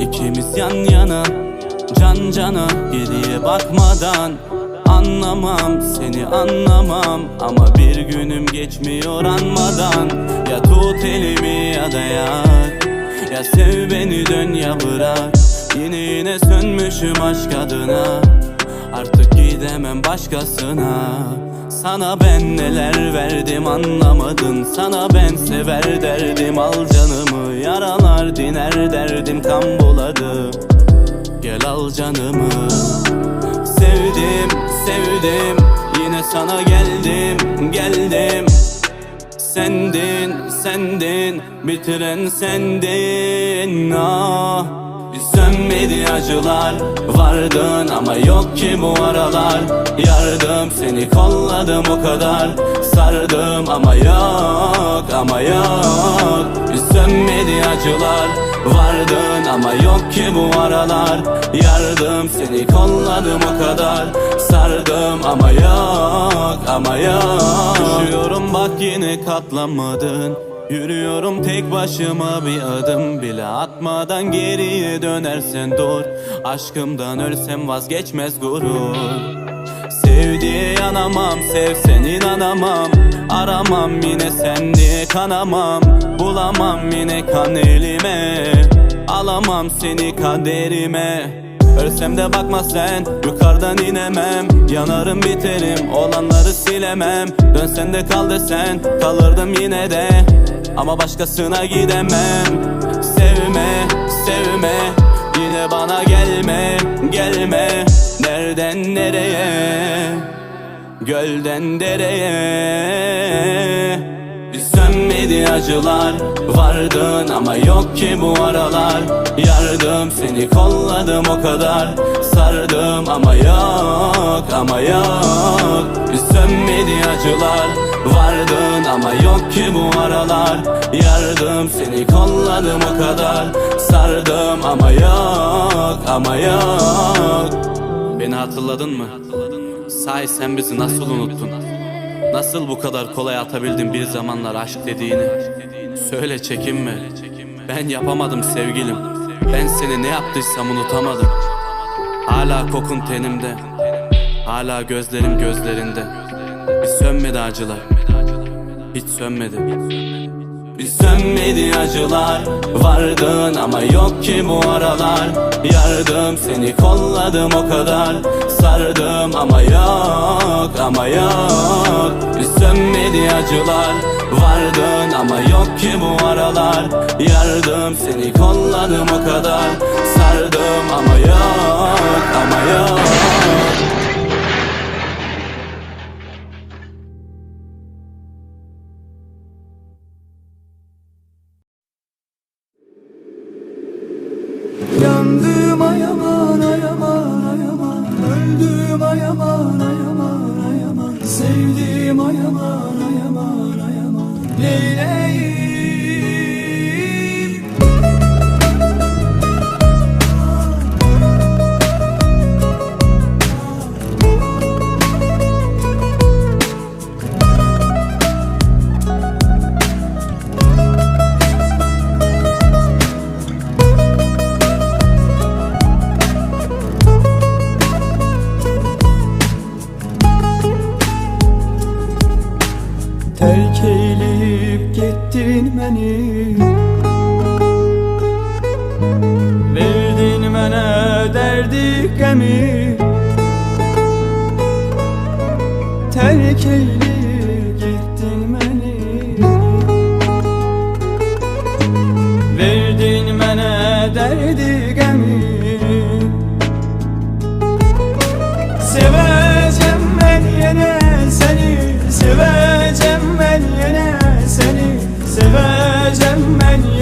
ikimiz yan yana Can cana geriye bakmadan Anlamam seni anlamam. Ama bir günüm geçmiyor anmadan Ya tut elimi ya da yak Ya sev beni dön ya bırak. Yine yine sönmüşüm aşk adına Artık gidemem başkasına. Sana ben neler verdim anlamadın. Sana ben sever derdim al canımı. Yaralar diner derdim kan buladı. Gel al canımı. Sevdim sevdim. Yine sana geldim geldim. Sendin sendin. Bitiren sendin. Ah sönmedi acılar Vardın ama yok ki bu aralar. Yardım seni kolladım o kadar. Sardım ama yok ama yok. Sönmedi acılar Vardın ama yok ki bu aralar. Yardım seni kolladım o kadar. Sardım ama yok ama yok. Düşüyorum bak yine katlanmadın Yürüyorum tek başıma bir adım bile atmadan geriye dönersen dur. Aşkımdan ölsem vazgeçmez gurur. Sev diye yanamam sevsen inanamam. Aramam yine sen kanamam. Bulamam yine kan elime. Alamam seni kaderime. Ölsem de bakma sen Yukarıdan inemem Yanarım biterim Olanları silemem. Dönsen de kal desen Kalırdım yine de. Ama başkasına gidemem. Sevme, sevme Yine bana gelme, gelme. Nereden nereye? Gölden dereye bir sönmedi acılar Vardın ama yok ki bu aralar Yardım seni kolladım o kadar Sardım ama yok ama yok sönmedi acılar Vardın ama yok ki bu aralar Yardım seni kolladım o kadar Sardım ama yok ama yok Beni hatırladın mı? Sahi sen bizi nasıl unuttun? Nasıl bu kadar kolay atabildin bir zamanlar aşk dediğini? Söyle çekinme. Ben yapamadım sevgilim. Ben seni ne yaptıysam unutamadım. Hala kokun tenimde. Hala gözlerim gözlerinde. Bir sönmedi acılar. Hiç sönmedi. Bir sönmedi acılar Vardın ama yok ki bu aralar. Yardım seni kolladım o kadar Sardım ama yok ama yok. Bir sönmedi acılar Vardın ama yok ki bu aralar. Yardım seni kolladım o kadar Sardım ama yok ama yok Sevdim ayaman ayaman ayaman Neyleyim Terk beni. Verdin bana derdi gemi. Terk eyleyip gittin beni. Verdin bana derdi many